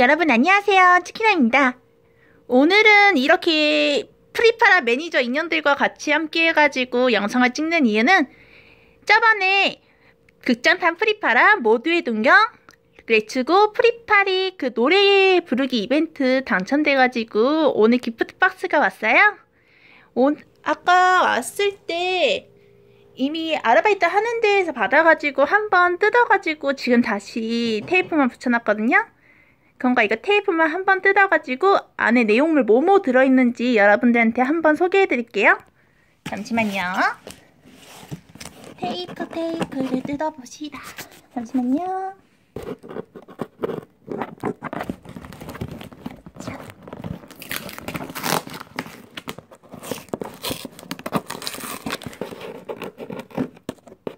여러분 안녕하세요. 치키나입니다. 오늘은 이렇게 프리파라 매니저 인연들과 같이 함께 해가지고 영상을 찍는 이유는 저번에 극장판 프리파라 모두의 동경 레츠고 프리파리 그 노래 부르기 이벤트 당첨돼가지고 오늘 기프트 박스가 왔어요. 오, 아까 왔을 때 이미 아르바이트 하는 데에서 받아가지고 한번 뜯어가지고 지금 다시 테이프만 붙여놨거든요. 그러니까 이거 테이프만 한번 뜯어가지고 안에 내용물 뭐뭐 들어있는지 여러분들한테 한번 소개해드릴게요. 잠시만요. 테이프 테이프를 뜯어보시다. 잠시만요. 자.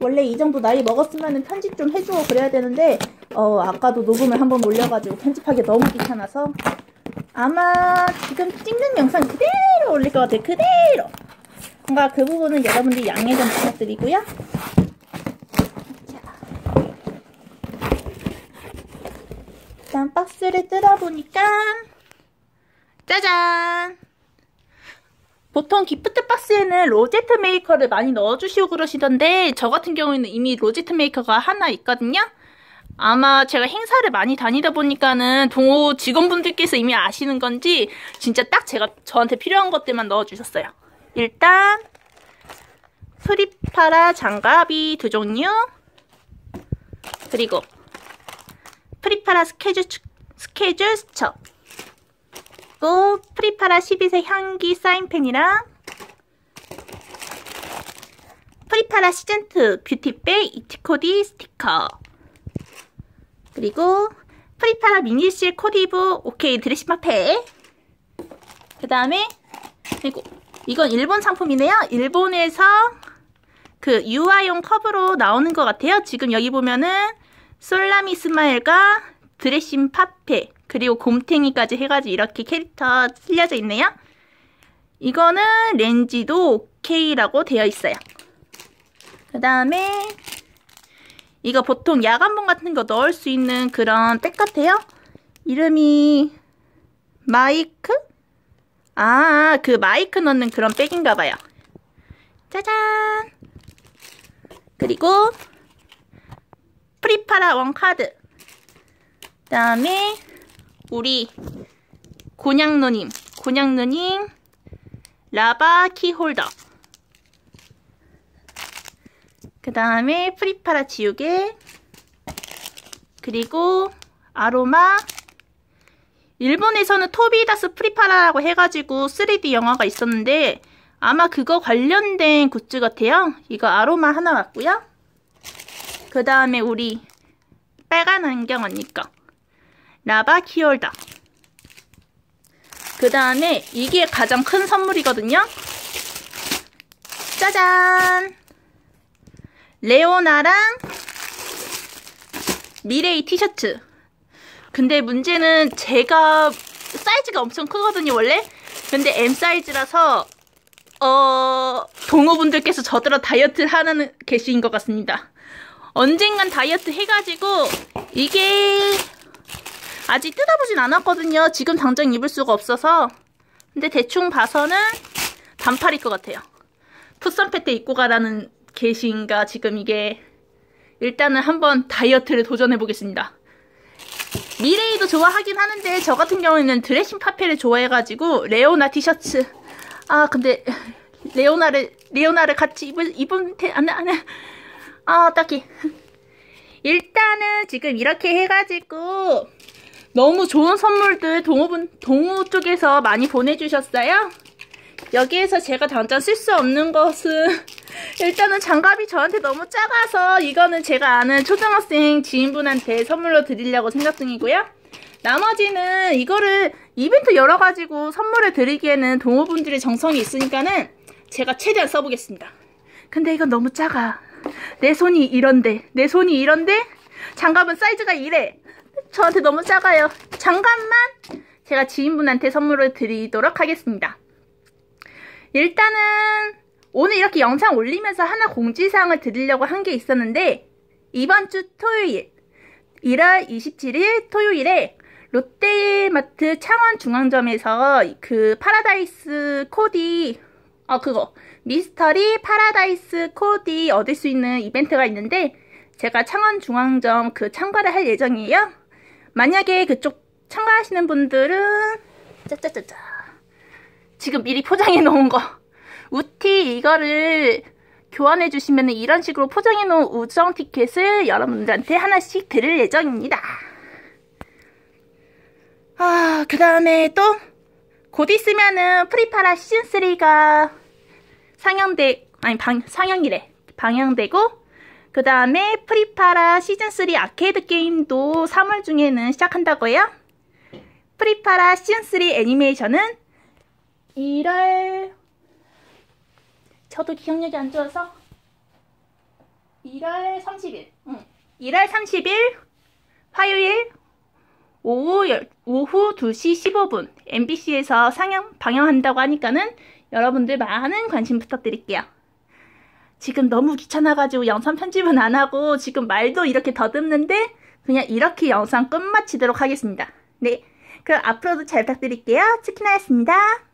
원래 이 정도 나이 먹었으면 편집 좀 해주고 그래야 되는데 어 아까도 녹음을 한번 올려가지고 편집하기 너무 귀찮아서 아마 지금 찍는 영상 그대로 올릴 것 같아요 그대로 뭔가 그 부분은 여러분들이 양해 좀 부탁드리고요 자. 일단 박스를 뜯어보니까 짜잔 보통 기프트 박스에는 로제트 메이커를 많이 넣어주시고 그러시던데 저 같은 경우에는 이미 로제트 메이커가 하나 있거든요. 아마 제가 행사를 많이 다니다 보니까는 동호 직원분들께서 이미 아시는 건지 진짜 딱 제가 저한테 필요한 것들만 넣어주셨어요. 일단 프리파라 장갑이 두 종류. 그리고 프리파라 스케줄, 스케줄 수첩 또 프리파라 12세 향기 사인펜이랑 프리파라 시즌2 뷰티백 이티코디 스티커 그리고 프리파라 미니실 코디브 오케이 드레시마페 그 다음에 그리고 이건 일본 상품이네요 일본에서 그 유아용 컵으로 나오는 것 같아요 지금 여기 보면은 솔라미 스마일과 드레싱 파페 그리고 곰탱이까지 해가지고 이렇게 캐릭터 쓸려져 있네요. 이거는 렌지도 오케이라고 되어 있어요. 그 다음에 이거 보통 야간봉 같은 거 넣을 수 있는 그런 백 같아요. 이름이 마이크? 아, 그 마이크 넣는 그런 백인가 봐요. 짜잔! 그리고 프리파라 원 카드 그 다음에 우리 곤양누님, 곤양누님 라바 키홀더 그 다음에 프리파라 지우개 그리고 아로마 일본에서는 토비다스 프리파라라고 해가지고 3D 영화가 있었는데 아마 그거 관련된 굿즈 같아요. 이거 아로마 하나 왔고요. 그 다음에 우리 빨간 안경 언니 거 라바 키홀더 그 다음에 이게 가장 큰 선물이거든요. 짜잔! 레오나랑 미레이 티셔츠. 근데 문제는 제가 사이즈가 엄청 크거든요, 원래. 근데 M 사이즈라서 어 동호분들께서 저더러 다이어트 하는 개시인 것 같습니다. 언젠간 다이어트 해가지고 이게 아직 뜯어보진 않았거든요. 지금 당장 입을 수가 없어서. 근데 대충 봐서는 반팔일 것 같아요. 풋선패 때 입고 가라는 게시인가 지금 이게 일단은 한번 다이어트를 도전해 보겠습니다. 미레이도 좋아하긴 하는데 저 같은 경우에는 드레싱 파페를 좋아해가지고 레오나 티셔츠 아 근데 레오나를 레오나를 같이 입은 안해 안해 아 딱히 일단은 지금 이렇게 해가지고 너무 좋은 선물들 동호분, 동호 쪽에서 많이 보내주셨어요. 여기에서 제가 당장 쓸 수 없는 것은 일단은 장갑이 저한테 너무 작아서 이거는 제가 아는 초등학생 지인분한테 선물로 드리려고 생각 중이고요. 나머지는 이거를 이벤트 열어가지고 선물을 드리기에는 동호분들의 정성이 있으니까는 제가 최대한 써보겠습니다. 근데 이건 너무 작아. 내 손이 이런데, 내 손이 이런데 장갑은 사이즈가 이래. 저한테 너무 작아요. 잠깐만 제가 지인분한테 선물을 드리도록 하겠습니다. 일단은 오늘 이렇게 영상 올리면서 하나 공지사항을 드리려고 한 게 있었는데 이번 주 토요일 1월 27일 토요일에 롯데마트 창원중앙점에서 그 파라다이스 코디 아 그거 미스터리 파라다이스 코디 얻을 수 있는 이벤트가 있는데 제가 창원중앙점 그 참가를 할 예정이에요. 만약에 그쪽 참가하시는 분들은 짜짜짜짜 지금 미리 포장해 놓은 거 우티 이거를 교환해 주시면 이런 식으로 포장해 놓은 우정 티켓을 여러분들한테 하나씩 드릴 예정입니다. 아, 그 다음에 또, 곧 있으면은 프리파라 시즌3가 상영돼, 아니, 방, 상영이래. 방영되고, 그 다음에 프리파라 시즌3 아케이드 게임도 3월 중에는 시작한다고요. 프리파라 시즌3 애니메이션은 1월, 저도 기억력이 안 좋아서, 1월 30일, 응. 1월 30일, 화요일, 오후, 열, 오후 2시 15분 MBC에서 상영, 방영한다고 하니까는 여러분들 많은 관심 부탁드릴게요. 지금 너무 귀찮아가지고 영상 편집은 안 하고 지금 말도 이렇게 더듬는데 그냥 이렇게 영상 끝마치도록 하겠습니다. 네. 그럼 앞으로도 잘 부탁드릴게요. 치킨하였습니다.